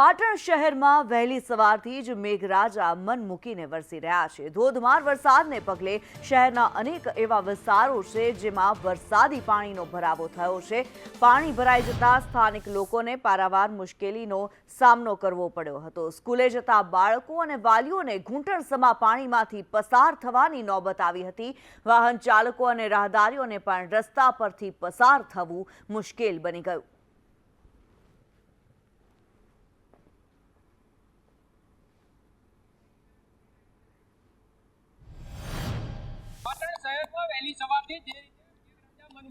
પાટણ શહેરમાં વહેલી સવારથી જ મેઘરાજા મન મૂકીને વરસી રહ્યા છે. ધોધમાર વરસાદને પગલે શહેરના અનેક એવા વિસ્તારો છે જેમાં વરસાદી પાણીનો ભરાવો થયો છે. પાણી ભરાઈ જતા સ્થાનિક લોકોને પારાવાર મુશ્કેલીનો સામનો કરવો પડ્યો હતો. સ્કૂલે જતા બાળકો અને વાલીઓને ઘૂંટણસમા પાણીમાંથી પસાર થવાની નોબત આવી હતી. વાહન ચાલકો અને રાહદારીઓને પણ રસ્તા પરથી પસાર થવું મુશ્કેલ બની ગયું. વહેલી સવારથી જે મન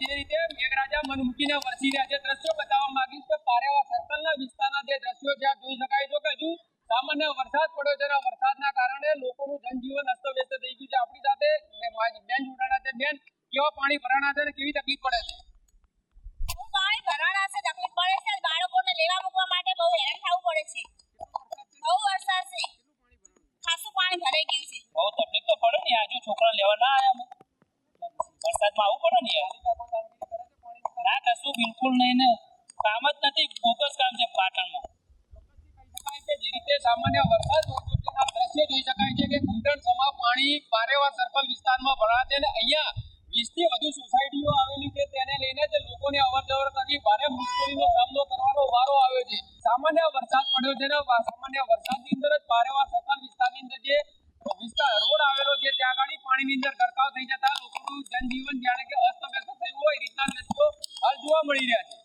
જે રીતે મેઘરાજા મન મૂકીને વરસી રહ્યા છે. દ્રશ્યો બતાવવા માંગીશ કે પારેવા સર્કલના વિસ્તારના જે દ્રશ્યો છે જોઈ શકાય છે કે હજુ સામાન્ય વરસાદ પડ્યો છે. અને વરસાદના કારણે લોકોનું જનજીવન અસ્તવ્યસ્ત થઈ ગયું છે. પાણી ભરાણા છે ને કેવી તકલીફ પડે છે? બહુ પાણી ભરાણા છે તકલીફ પડે છે. બાળકોને લેવા મૂકવા માટે બહુ હેરાન થવું પડે છે. બહુ વરસાદ છે. ખાસું પાણી ભરાઈ ગયું છે. બહુ તકલીફ તો પડે ને આજુ છોકરા લેવા ના આવ્યા વરસાદમાં આવવું પડે ને યાર? ના કશું બિલકુલ નહીં ને. કામ જ નથી બોગસ કામ છે પાટણમાં. જે રીતે સામાન્ય વરસાદ દ્રશ્ય જોઈ શકાય છે કે ઘૂંટણ સમા પાણી પારેવા સર્કલ વિસ્તારમાં ભરાશે ને અહીંયા લોકોની ભારે મુશ્કેલીનો સામનો કરવાનો વારો આવ્યો છે. સામાન્ય વરસાદ પડ્યો છે ને સામાન્ય વરસાદની અંદર જ ભારે વાર સકલ વિસ્તારની અંદર જે વિસ્તાર રોડ આવેલો છે, ત્યાં આગળ પાણીની અંદર ગરકાવ થઈ જતા લોકોનું જનજીવન જાણે કે અસ્તવ્યસ્ત થયું હોય રીતના દ્રશ્યો હાલ જોવા મળી રહ્યા છે.